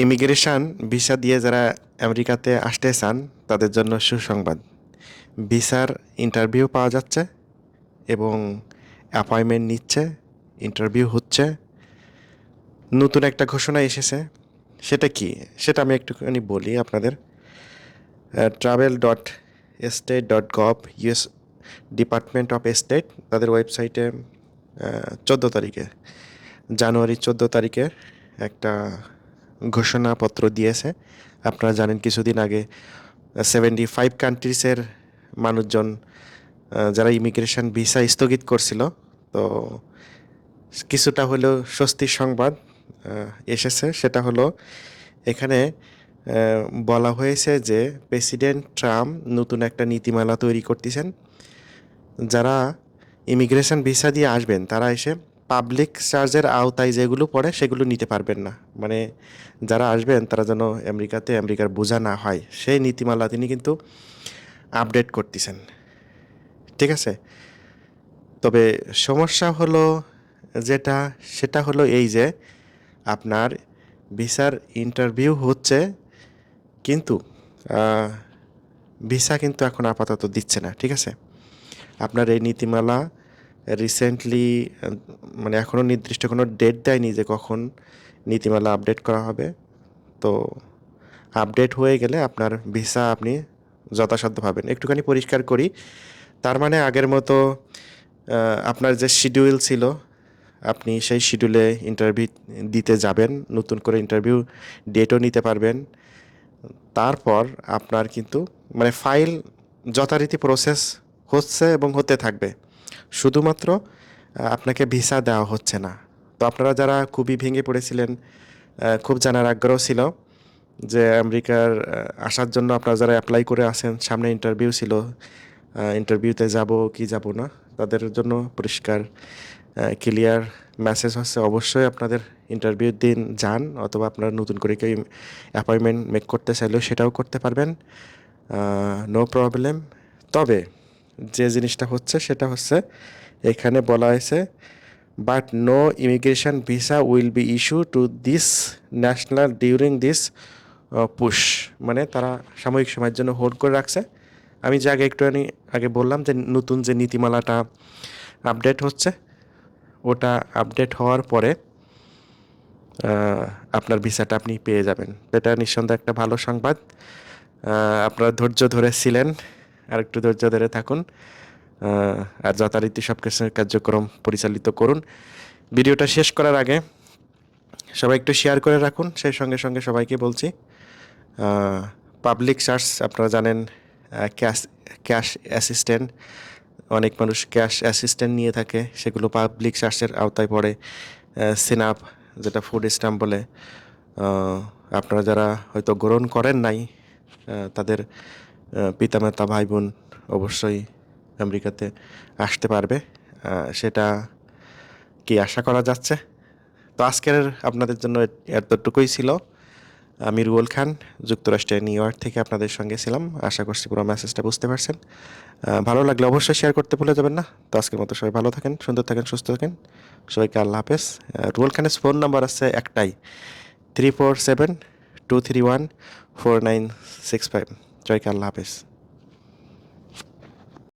Immigration visa দিয়ে যারা আমেরিকাতে আসতে চান, তাদের জন্য সুসংবাদ। ভিসার ইন্টারভিউ পাওয়া যাচ্ছে এবং অ্যাপয়েন্টমেন্ট নিচ্ছে, ইন্টারভিউ হচ্ছে। নতুন একটা ঘোষণা এসেছে। সেটা কি? সেটা আমি একটুখানি বলি আপনাদের। Travel dot state dot gov US department of state তাদের ওয়েবসাইটে চোদ্দ তারিখে, জানুয়ারি চোদ্দ তারিখে একটা ঘোষণাপত্র দিয়েছে। আপনারা জানেন কিছুদিন আগে সেভেন্টি ফাইভ কান্ট্রিজের মানুষজন যারা ইমিগ্রেশন ভিসা স্থগিত করছিল। তো কিছুটা হলেও স্বস্তির সংবাদ এসেছে। সেটা হলো, এখানে বলা হয়েছে যে প্রেসিডেন্ট ট্রাম্প নতুন একটা নীতিমালা তৈরি করতেছেন। যারা ইমিগ্রেশন ভিসা দিয়ে আসবেন, তারা এসে পাবলিক চার্জের আওতায় যেগুলো পড়ে, সেগুলো নিতে পারবেন না। মানে যারা আসবেন, তারা যেন আমেরিকাতে আমেরিকার বোঝা না হয়। সেই নীতিমালা তিনি কিন্তু আপডেট করতেছেন। ঠিক আছে? তবে সমস্যা হলো যেটা, সেটা হলো এই যে, আপনার ভিসার ইন্টারভিউ হচ্ছে, কিন্তু ভিসা কিন্তু এখন আপাতত দিচ্ছে না। ঠিক আছে? আপনার এই নীতিমালা রিসেন্টলি মানে এখনও নির্দিষ্ট কোনো ডেট দেয়নি যে কখন নীতিমালা আপডেট করা হবে। তো আপডেট হয়ে গেলে আপনার ভিসা আপনি যথাসাধ্য পাবেন। একটুখানি পরিষ্কার করি। তার মানে আগের মতো আপনার যে শিডিউল ছিল, আপনি সেই শিডিউলে ইন্টারভিউ দিতে যাবেন, নতুন করে ইন্টারভিউ ডেটও নিতে পারবেন। তারপর আপনার কিন্তু মানে ফাইল যথারীতি প্রসেস হচ্ছে এবং হতে থাকবে। শুধুমাত্র আপনাকে ভিসা দেওয়া হচ্ছে না। তো আপনারা যারা খুবই ভেঙে পড়েছিলেন খুব জানার আগ্রহ ছিল যে আমেরিকার আসার জন্য আপনারা যারা অ্যাপ্লাই করে আসেন সামনে ইন্টারভিউ ছিল ইন্টারভিউতে যাব কি যাব না, তাদের জন্য পরিষ্কার ক্লিয়ার মেসেজ হচ্ছে অবশ্যই আপনাদের ইন্টারভিউর দিন, যান, অথবা আপনারা নতুন করে কেউ অ্যাপয়েন্টমেন্ট মেক করতে চাইলেও সেটাও করতে পারবেন নো প্রবলেম তবে যে জিনিসটা হচ্ছে সেটা হচ্ছে এখানে বলা হয়েছে but no immigration visa will be issue to this national during this push মানে তারা সাময়িক সময়ের জন্য হোল্ড করে রাখছে। আমি যে আগে একটুখানি আগে বললাম যে নতুন যে নীতিমালাটা আপডেট হচ্ছে, ওটা আপডেট হওয়ার পরে আপনার ভিসাটা আপনি পেয়ে যাবেন। এটা নিঃসন্দেহে একটা ভালো সংবাদ। আপনারা ধৈর্য ধরেছিলেন আর একটু ধৈর্য ধরে থাকুন আর যথারীতি সব কিছু কার্যক্রম পরিচালিত করুন। ভিডিওটা শেষ করার আগে সবাই একটু শেয়ার করে রাখুন, সেই সঙ্গে সঙ্গে সবাইকে বলছি পাবলিক চার্জ আপনারা জানেন ক্যাশ ক্যাশ অ্যাসিস্ট্যান্ট অনেক মানুষ ক্যাশ অ্যাসিস্ট্যান্ট নিয়ে থাকে, সেগুলো পাবলিক চার্জের আওতায় পড়ে সিনাপ যেটা ফুড স্ট্যাম্প বলে আপনারা যারা হয়তো গ্রহণ করেন নাই তাদের পিতামাতা ভাই বোন অবশ্যই আমেরিকাতে আসতে পারবে। সেটা কি আশা করা যাচ্ছে? তো আজকের আপনাদের জন্য এতটুকুই ছিল। আমি রুয়েল খান, যুক্তরাষ্ট্রের নিউ ইয়র্ক থেকে আপনাদের সঙ্গে ছিলাম। আশা করছি পুরো মেসেজটা বুঝতে পারছেন। ভালো লাগলে অবশ্যই শেয়ার করতে ভুলে যাবেন না। তো আজকের মতো সবাই ভালো থাকেন, সুন্দর থাকেন, সুস্থ থাকেন। সবাইকে আল্লাহ হাফেজ। রুয়েল খানের ফোন নাম্বার আছে একটাই। Three four seven two three one four nine six five সবাইকে আল্লাহ হাফেজ